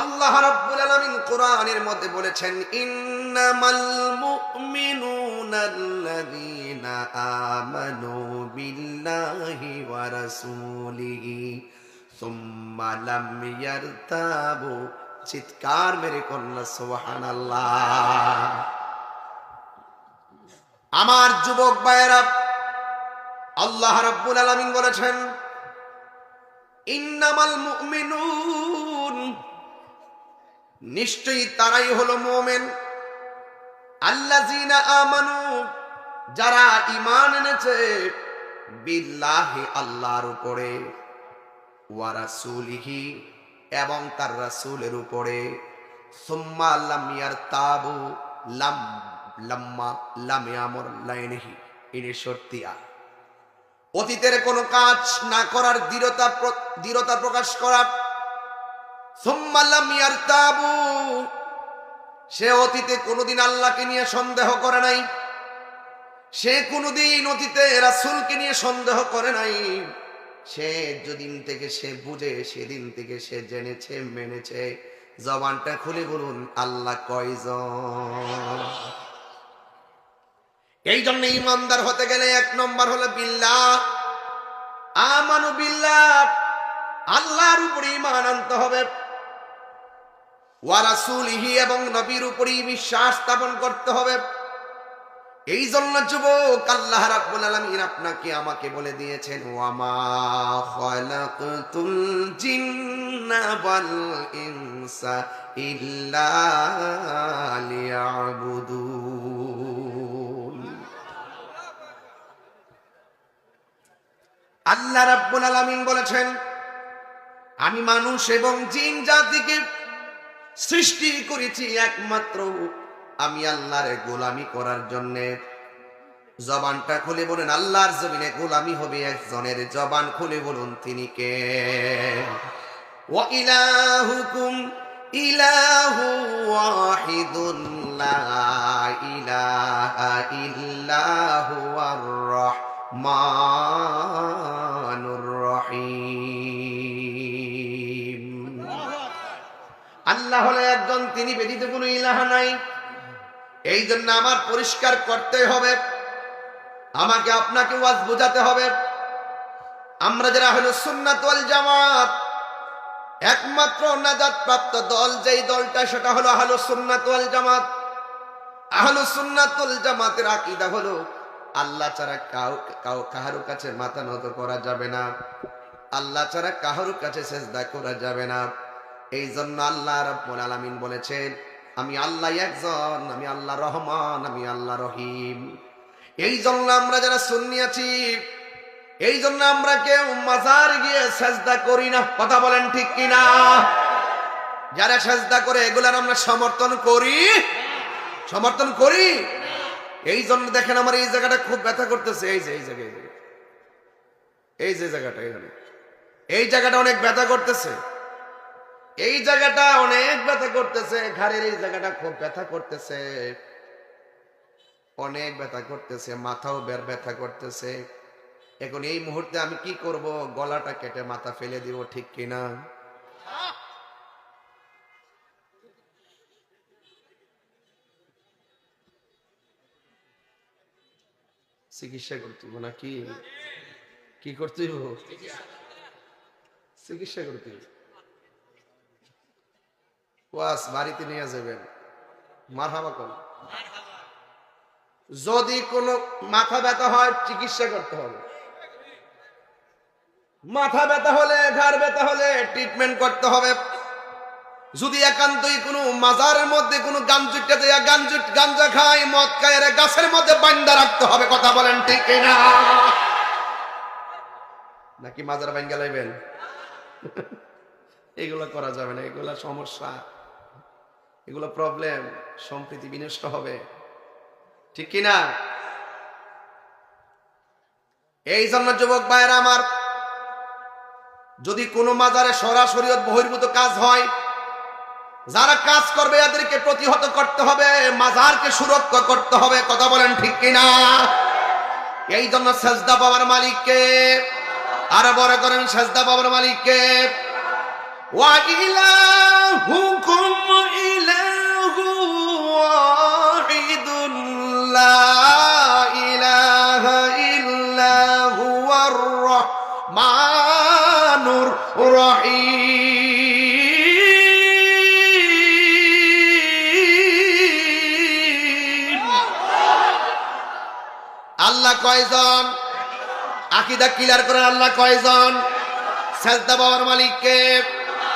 আল্লাহ রাব্বুল আলামিন কোরআনের মধ্যে বলেছেন, ইন্নামাল মুমিনুনাল্লাযীনা আমানু বিল্লাহি ওয়া রাসূলিহি, সুম্মা লাম ইয়ারতাবু। চিৎকার মেরে কন্যা, সুবহানাল্লাহ। আমার যুবক ভাইয়েরা, আল্লাহ রাব্বুল আলামিন বলেছেন, ইন্নামাল মুমিনুন নিশ্চয়ই তারাই হলো মোমেন। আল্লাযীনা আমানু, যারা ঈমান এনেছে, বিল্লাহি আল্লাহর উপরে, ওয়া রাসূলিহি এবং তার রাসূলের উপরে। সুম্মা লাম তাবু লাম, লাম্মা, লাম ইয়ামর লাইনহি। ইনি শর্তিয়া অতীতের কোনো কাজ না করার দৃঢ়তা দৃঢ়তা প্রকাশ করা সে অতীতে কোনোদিন আল্লাহকে নিয়ে সন্দেহ করে নাই। সে কোনোদিন অতীতে রাসূলকে নিয়ে সন্দেহ করে নাই। সে যেদিন থেকে সে বুঝে, সেদিন থেকে সে জেনেছে, মেনেছে। জবানটা খুলে বলুন, আল্লাহ কয়জন? এই জন্য ইমানদার হতে গেলে এক নম্বর হলো বিল্লাহ। আমানু বিল্লাহ। আল্লাহর উপরে ইমান আনতে হবে। ওয়ারাসুলিহি এবং নবীর উপরেই বিশ্বাস স্থাপন করতে হবে। এই জন্য যুবক আল্লাহ রাব্বুল আলামিন আপনাকে, আমাকে বলে দিয়েছেন ওয়ামা খালাকতুল জিন্না ওয়াল ইনসা ইল্লা লিয়াবুদুন। আল্লাহ রাব্বুল আলামিন বলেছেন, আমি মানুষ এবং জিন জাতিকে সৃষ্টি করেছি একমাত্র। আমি আল্লাহর গোলামি করার জন্য। জবানটা খুলে বলেন, আল্লাহর জমিনে গোলামি হবে একজনের। জবান খুলে বলুন, তিনি কে? ইলাহুকুম, ইলাহু ওয়াহিদুন, লা ইলাহা ইল্লা রহমানুর আল্লাহ হলে একজন, তিনি ব্যতীত কোনো ইলাহা নাই। এই জন্য আমার পরিষ্কার করতে হবে। আমাকে আপনাকে ওয়াজ বোঝাতে হবে। আমরা যারা হলো সুন্নাত ওয়াল জামাত, একমাত্র নাজাত প্রাপ্ত দল, যেই দলটা, সেটা হলো আহলো সুন্নাত ওয়াল জামাত। আহলো সুন্নাতুল জামাতের আকীদা হলো, আল্লাহ ছাড়া কাউ কাউ, কাহারো কাছে মাথা নত করা যাবে না। আল্লাহ ছাড়া কাহারো কাছে সেজদা করা যাবে না। এই জন্য আল্লাহ রাব্বুল আলামিন বলেছেন, আমি আল্লাহ একজন, আমি আল্লাহ রহমান, আমি আল্লাহ রহিম। এই জন্য আমরা যারা সুন্নি আছি এই জন্য আমরা কেউ মাজার গিয়ে সেজদা করি না। কথা বলেন ঠিক কিনা? যারা সেজদা করে, এগুলার আমরা সমর্থন করি? সমর্থন করি? এই জন্য দেখেন আমার এই জায়গাটা খুব ব্যথা করতেছে। এই যে এই জায়গায়। এই যে জায়গাটা, এখানে। এই জায়গাটা অনেক ব্যথা করতেছে। এই জায়গাটা অনেক ব্যথা করতেছে, ঘাড়ের এই জায়গাটা খুব ব্যথা করতেছে। অনেক ব্যথা করতেছে, মাথাও বের ব্যথা করতেছে। এখন এই মুহূর্তে আমি কি করব? গলাটা কেটে মাথা ফেলে দিব, ঠিক কিনা? চিকিৎসা করতে নাকি? কি করতে চিকিৎসা করতে। ওয়াস বাড়িতে নিয়ে যাবেন। মারহাবা কোন যদি কোনো মাথা ব্যথা হয় চিকিৎসা করতে হবে। মাথা ব্যথা হলে ঘাড় ব্যথা হলে ট্রিটমেন্ট করতে হবে। যদি একান্তই কোনো মাজারের মধ্যে কোনো গাঞ্জুটটা দেয়া গাঞ্জুট গাঞ্জা খায় মদ খায় এরা গাছের মধ্যে বান্দা রাখতে হবে কথা বলেন ঠিক না নাকি মাজার বাঙ্গা লাইবেন? এগুলো করা যাবে না এগুলা সমস্যা। এগুলো প্রবলেম সম্প্রীতি বিনষ্ট হবে। ঠিক কিনা এই জন্য যুবক ভাইয়েরা আমার, যদি কোনো মাজারে সরাসরি বহির্ভূত কাজ হয়, যারা কাজ করবে এদেরকে প্রতিহত করতে হবে, মাজারকে সুরক্ষা করতে হবে, কথা বলেন ঠিক কিনা এই জন্য সেজদা বাবার মালিককে, আরও বড় করেন সেজদা পাওয়ার মালিককে। মানুর রহি আল্লাহ কয়জন? আকিদা ক্লিয়ার করে আল্লাহ কয়জন? সেজদা বাবার মালিককে।